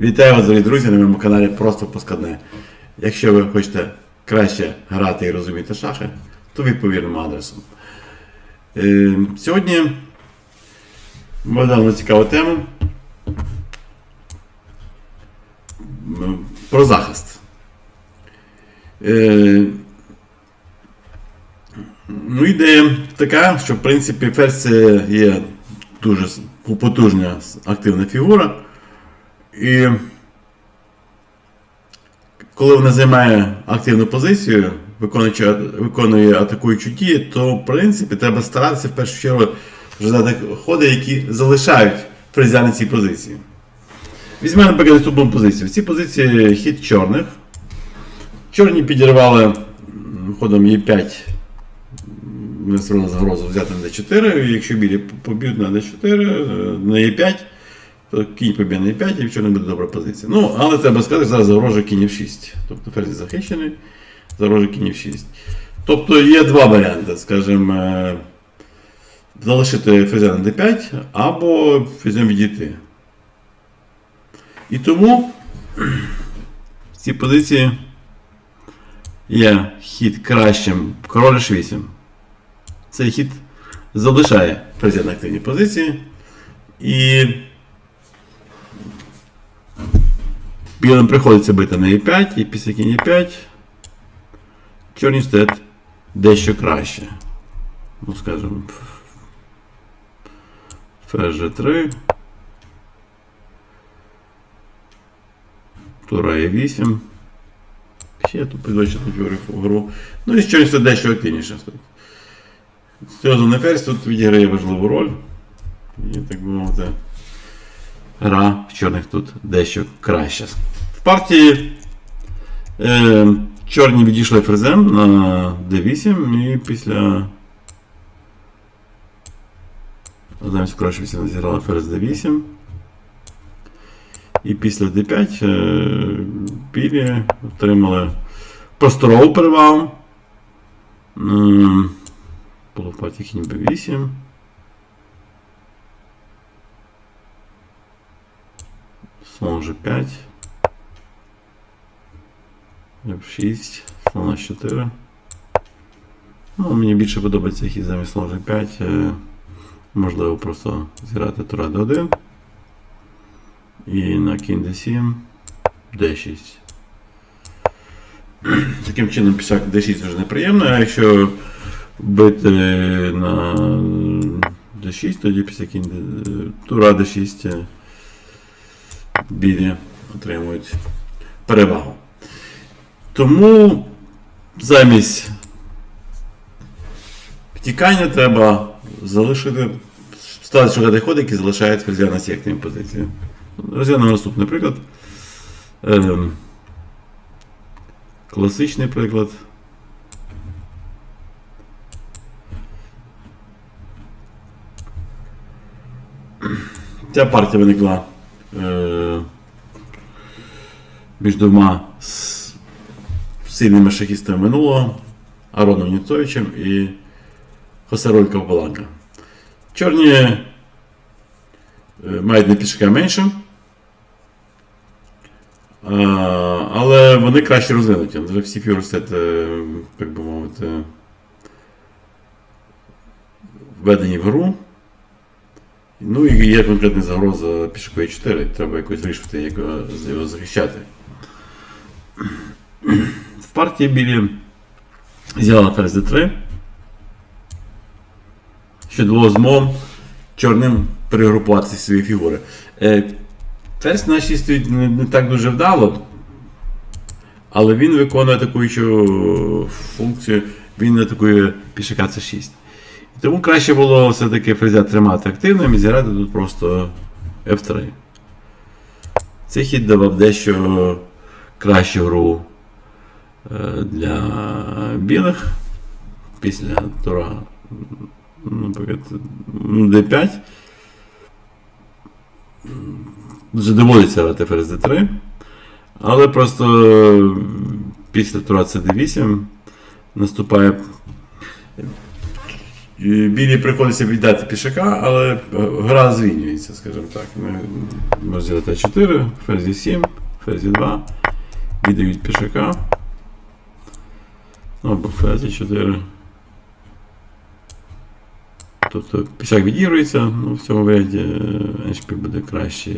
Вітаю вас, дорогі друзі, на моєму каналі Просто Пускадне. Якщо ви хочете краще грати і розуміти шахи, то відповідним адресом. Е, сьогодні ми на цікаву тему про захист. Е, ну, ідея така, що в принципі ферзь є дуже потужна активна фігура. І коли вона займає активну позицію, виконуючи, виконує атакуючу дію, то в принципі треба старатися в першу чергу ждати ходи, які залишають фрезя на цій позиції. Візьмемо, наприклад, наступну позицію. В цій позиції хід чорних. Чорні підірвали ходом Е5 не створили загрозу взяти на d4, якщо білі поб'ють на d4, е, на e5, то кінь поб'є на e5 і в чорних буде добра позиція. Ну, але треба сказати, що зараз загрожує кінь в 6. Тобто ферзь захищений, загрожує кінь в 6. Тобто є два варіанти, скажімо, е, залишити ферзя на d5 або ферзем відійти. І тому в цій позиції є хід кращим король h8. Цей хід залишає ферзя на активній позиції. І білим приходиться бити на e5, і після кінь e5 чорні стоять дещо краще. Ну, скажімо, ферзь G3. Тура e8. Ще тут підвищу тут гру. Ну і чорні дещо активніше стоїть. Сльозу на ферзь тут відіграє важливу роль. І так би мовити, гра в чорних тут дещо краще. В партії е, чорні відійшли ферзем на d8 і після. Замість краще 8 зіграла ферзь d8. І після d5 е, білі отримали просторову перевагу. Було в партії b8. Слон G5. F6. Слон H4. Ну, мені більше подобається хід замість слон G5. Е, Можливо, просто зіграти тура D1. І на кінь D7. D6. Таким чином пішак D6 дуже неприємно, а якщо бити на D6, тоді після кінь тура D6 е, білі отримують перевагу. Тому замість втікання треба залишити стати шукати які залишають ферзя на цій позиції. Розглянемо наступний приклад. Ем, класичний приклад. Ця партія виникла між двома сильними шахістами минулого Ароном Ніцовичем і Хосероль Ковбаланка. Чорні е, мають на пішка менше, але вони краще розвинуті. Всі фігури е, як би мовити, введені в гру. Ну і є конкретна загроза пішокові 4, треба якось вирішити, як його його захищати. В партії білі взяла ферзь d3, що дало змогу чорним перегрупувати свої фігури. Е, Ферзь на 6 стоїть не, так дуже вдало, але він виконує атакуючу функцію, він атакує пішака c6. Тому краще було все-таки фрезя тримати активним і зіграти тут просто F3. Цей хід давав дещо кращу гру е, для білих після тура наприклад, D5. Дуже доводиться грати ферзь D3. Але просто після тура C D8 наступає білі приходиться віддати пішака, але е, гра змінюється, скажімо так. Можемо зробити 4, ферзі 7, ферзі 2, віддають пішака. Ну, або ферзі 4. Тобто пішак відігрується, ну, в цьому варіанті HP буде краще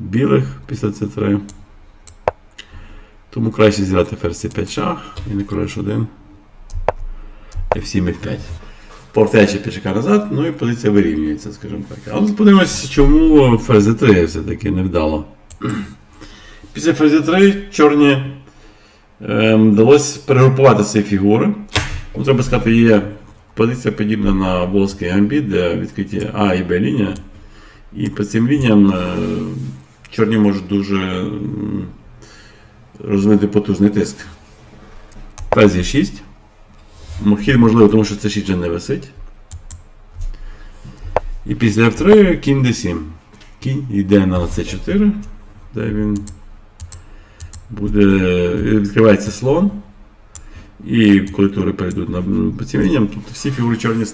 в білих після c3. Тому краще зіграти ферзь 5 шах і не король 1. F7 F5. Повертаючи пішака назад, ну і позиція вирівнюється, скажімо так. Але подивимося, чому ферзь 3 все-таки не вдало. Після ферзь 3 чорні ем, вдалося перегрупувати ці фігури. Ну, треба сказати, є позиція подібна на волзький гамбіт, де відкриті А і Б лінія. І по цим лініям е, чорні можуть дуже розвинути потужний тиск. Ферзь 6. Ну, можливо, тому що це 6 вже не висить. І після F3 кінь D7. Кінь йде на C4, де він буде. Відкривається слон. І коли тури перейдуть на по цим лініям, тобто всі фігури чорні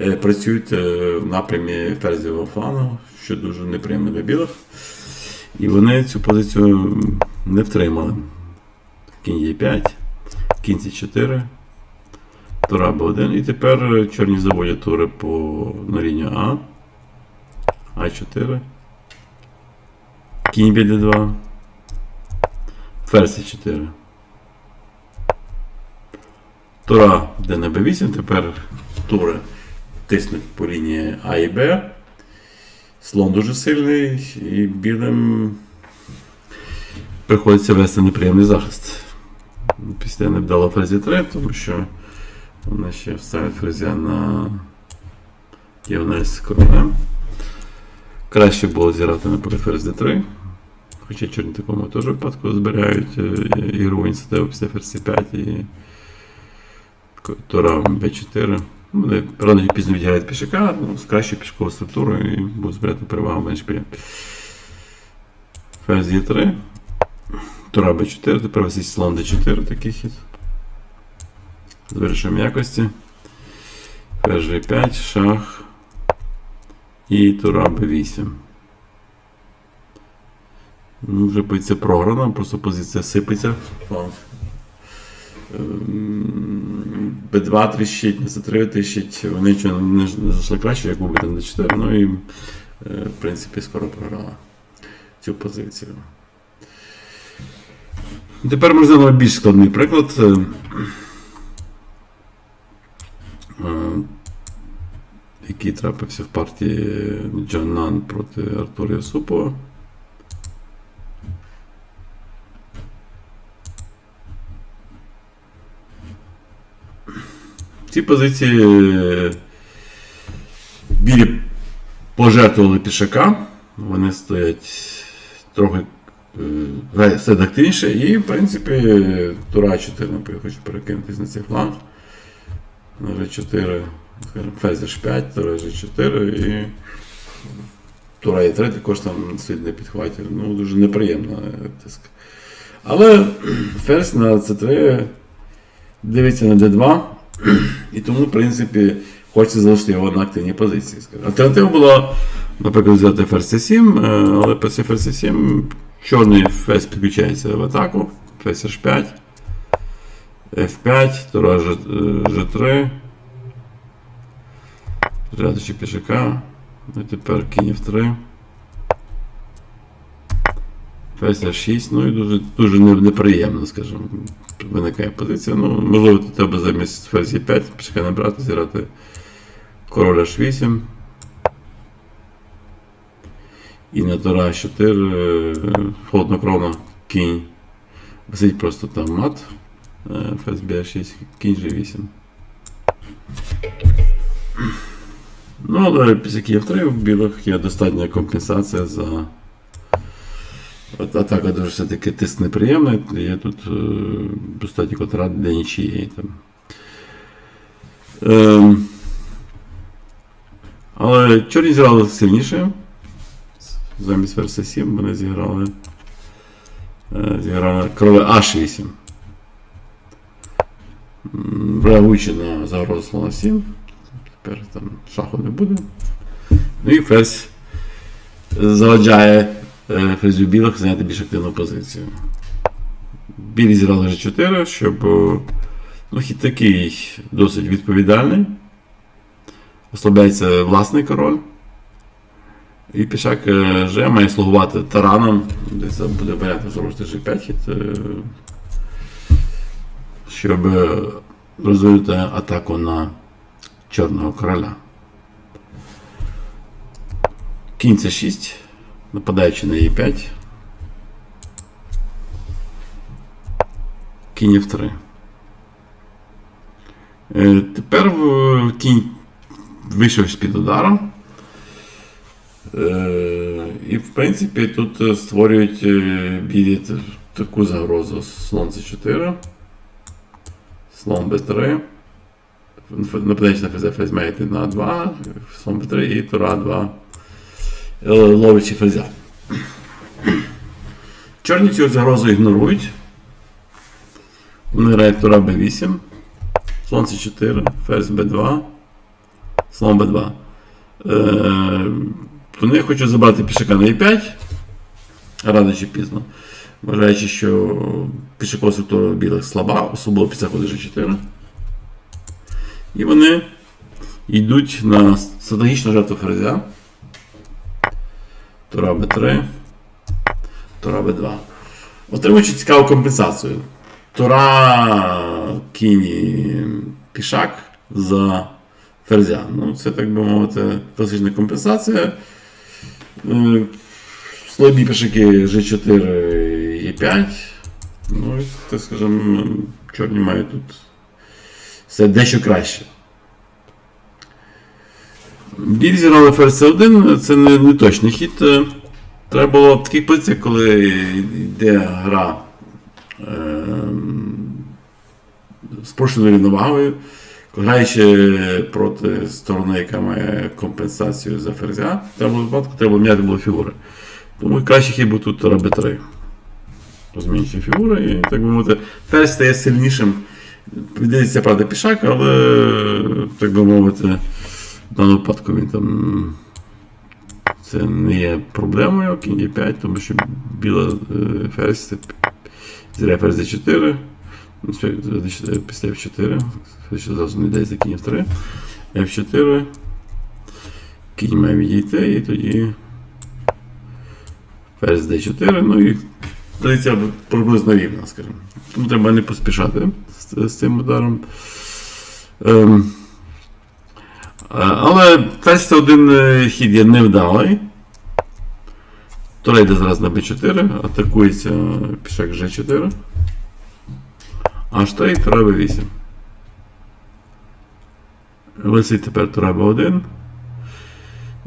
е, працюють е, в напрямі ферзівого флангу, що дуже неприємно для білих. І вони цю позицію не втримали. Кінь є 5, кінь c 4, тура Б1. І тепер чорні заводять тури по на лінію А. А4. Кінь Б2. Ферзь 4. Тура йде на Б8, тепер тури тиснуть по лінії А і Б. Слон дуже сильний і білим приходиться вести неприємний захист. Після невдало фрезі 3, тому що вона ще вставить фрезя на діагональ з. Краще було зіграти наприклад ферзь d3. Хоча чорні такому теж випадку збирають е, ігрову ініціативу після ферзь 5 і Тура b4. Вони рано чи пізно відіграють пішака, ну, з кращою пішковою структурою і будуть збирати перевагу менш білі. Ферзь Е3. Тура b4, тепер висить слон d4, такий хід. З вирішенням якості. Ферзь G5, шах. І тура b8. Ну, вже позиція програна, просто позиція сипеться. Ем, Б2 тріщить, С3 тріщить, вони нічого не зайшли краще, як був там Д4, ну і е, в принципі скоро програла цю позицію. Тепер ми більш складний приклад. Е, Який трапився в партії Джоннан проти Артура Ясупова. В цій позиції білі пожертвували пішака. Вони стоять трохи е, все активніше. І, в принципі, Тура 4, наприклад, хочу перекинутись на цей фланг. На G4, скажімо, Фезер 5, Тура G4 і Тура Е3 також там стоїть на підхваті. Ну, дуже неприємно тиск. Але ферзь на C3 дивиться на D2. І тому, в принципі, хочеться залишити його на активній позиції. Альтернатива була, наприклад, взяти ферзь 7, але після ферзь 7 чорний ферзь підключається в атаку, ферзь H5, F5, тура G3, рядочок пішака, і тепер кінь F3. Ферзь H6, ну і дуже дуже неприємно, скажімо, виникає позиція. Ну, можливо, тут треба замість ферзь 5 пішка набрати, зіграти король H8. І на тура 4 холоднокровна кінь. Висить просто там мат. Ферзь B6, кінь G8. Ну, але після Київ 3 в білих є достатня компенсація за. Атака дуже все-таки тиск неприємний, є тут е, достатньо квадрат для нічиєї. Е, але чорні зіграли сильніше. Замість версії 7 вони зіграли. Е, зіграли короля А6. Реагуючи на загрозу слона 7. Тепер там шаху не буде. Ну і ферзь заваджає е, ферзю білих зайняти більш активну позицію. Білі зіграли G4, щоб е, ну, хід такий досить відповідальний. Ослабляється власний король. І пішак е, G має слугувати тараном. Десь буде варіант зробити G5 хід. е, Щоб розвинути атаку на чорного короля. Кінь це 6, нападаючи на Е5. Кінь F3. Е, Тепер кінь вийшов з-під удару. Е, І, в принципі, тут е, створюють білі таку загрозу. Слон C4, слон B3. Нападаючи на ферзя, ферзь має йти на 2, слон B3 і тура 2. е, Ловичі ферзя. Чорні цю загрозу ігнорують. Вони грають тура b8, слон c4, ферзь b2, слон b2. Е, вони хочуть забрати пішака на e5, рано пізно. Вважаючи, що пішакова структура білих слаба, особливо після ходу g4. І вони йдуть на стратегічну жертву ферзя. Тура b3, тура b2. Отримуючи цікаву компенсацію. Тура кіні пішак за ферзя. Ну, це, так би мовити, класична компенсація. Е, Слабі пішаки G4 і 5. Ну, так скажемо, чорні мають тут все дещо краще. Біль зіграли ферзь C1, це не, не точний хід. Е, Треба було в таких позиціях, коли йде гра з порушеною рівновагою, граючи проти сторони, яка має компенсацію за ферзя, в тому випадку треба міняти було фігури. Тому краще хід був тут робити 3. Розмінюючи фігури, і так би мовити, ферзь стає сильнішим. Віддається, правда, пішак, але, так би мовити, в даному випадку він там. Це не є проблемою, кінь є 5, тому що біла е, ферзь це зря ферзь d4. Ну, це D4, Після F4. Ферзь зразу не йде за кінь F3. F4. Кінь має відійти і тоді ферзь d4. Ну і позиція приблизно рівна, скажімо. Тому треба не поспішати з, з цим ударом. Ем, але ферзь це один е, хід є невдалий. Тура йде зараз на b4, атакується пішак g4. H3, тура b8. Висить тепер тура b1.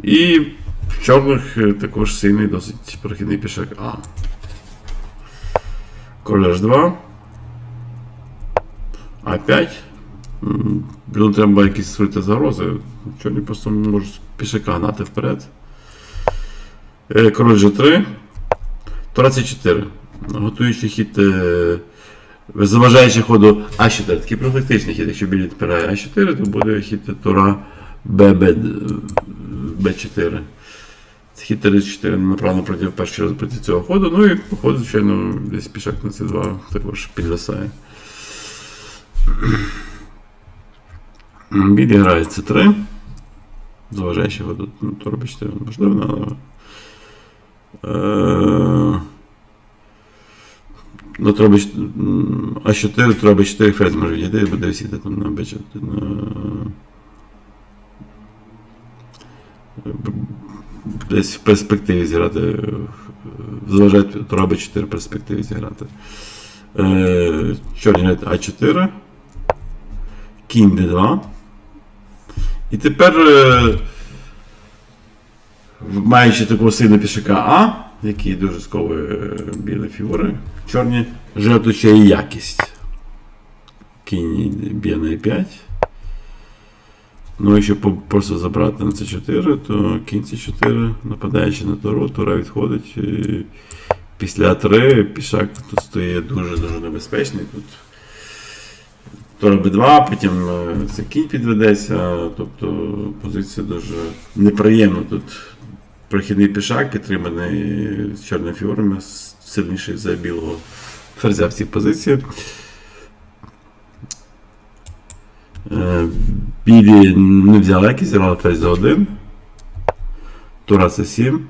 І в чорних е, також сильний досить прохідний пішак А. Король H2. А5. М, Білу треба якісь створити загрози. Чорні просто можуть пішака гнати вперед. Е, Король G3. Тура C4. Готуючи хід, е, заважаючи ходу А4. Такий профілактичний хід. Якщо білі підпирає А4, то буде хід Тура ББ, Б4. Це хід 34 направлено проти перший раз проти цього ходу. Ну і по ходу, звичайно, десь пішак на C2 також підвисає. Білі грає C3. Заважаючи ходу, ну, то робить 4 можливо, але. Ну, треба А4, треба 4 ферзь може відійти, буде висіти там на Б4. Десь в перспективі зіграти. е, Заважати тура Б4 в перспективі зіграти. Е, Чорні грають А4. Кінь Д2. І тепер, е, маючи такого сильного пішака А, який дуже сковує е, білі фігури, чорні жертвуючи і якість. Кінь б'є на E5. Ну, якщо просто забрати на С4, то кінь С4, нападаючи на туру, тура відходить. І після А3 пішак тут стає дуже-дуже небезпечний. Тут Тура Б2, потім е, це кінь підведеться, тобто позиція дуже неприємна. Тут прохідний пішак підтриманий чорними фігурами, сильніший за білого ферзя в цій позиції. Білі не взяли якісь, зіграли ферзь за 1. Тура це 7.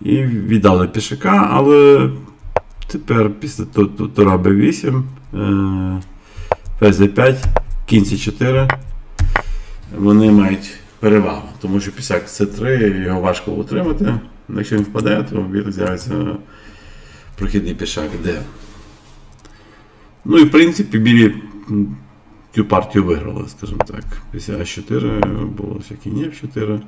І віддали пішака, але тепер після ту- ту- Тура Б8, е, ферзь З5, кінь С4. Вони мають перевагу, тому що пісяк С3 його важко утримати. Якщо він впаде, то в білих з'явиться прохідний пішак Д. Ну і в принципі білі цю партію виграли, скажімо так. Після А4 було ще кінь F4.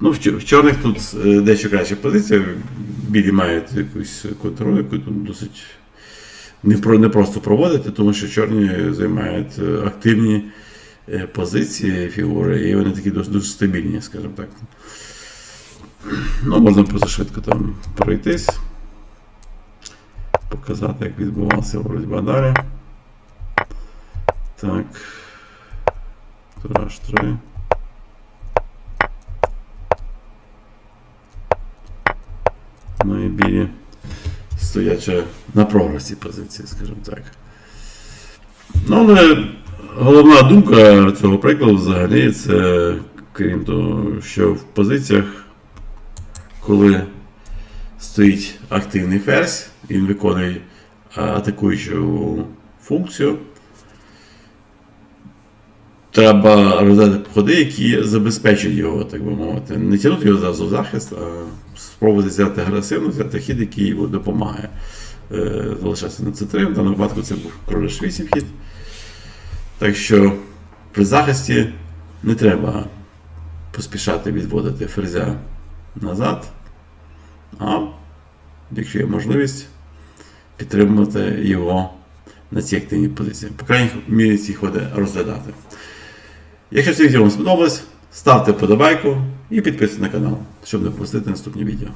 Ну, в, чорних тут е, дещо краща позиція. Білі мають якусь контроль, тут досить не, просто проводити, тому що чорні займають е, активні е, позиції фігури, і вони такі дуже, дуже стабільні, скажімо так. Ну, можна просто швидко там пройтись, показати, як відбувалася боротьба далі. Так. Траш 3. Ну і білі стоячи на прогресі позиції, скажімо так. Ну, але головна думка цього прикладу взагалі це, крім того, що в позиціях, коли стоїть активний ферзь, він виконує атакуючу функцію. Треба роздати ходи, які забезпечують його, так би мовити. Не тягнути його зразу в захист, а спробувати взяти агресивно, взяти хід, який йому допомагає. Е, Залишатися на С3, в даному випадку це був король 8 хід. Так що при захисті не треба поспішати відводити ферзя назад, а якщо є можливість, підтримувати його на цій активній позиції. По крайній мірі ці ходи розглядати. Якщо це відео вам сподобалось, ставте вподобайку і підписуйтесь на канал, щоб не пропустити наступні відео.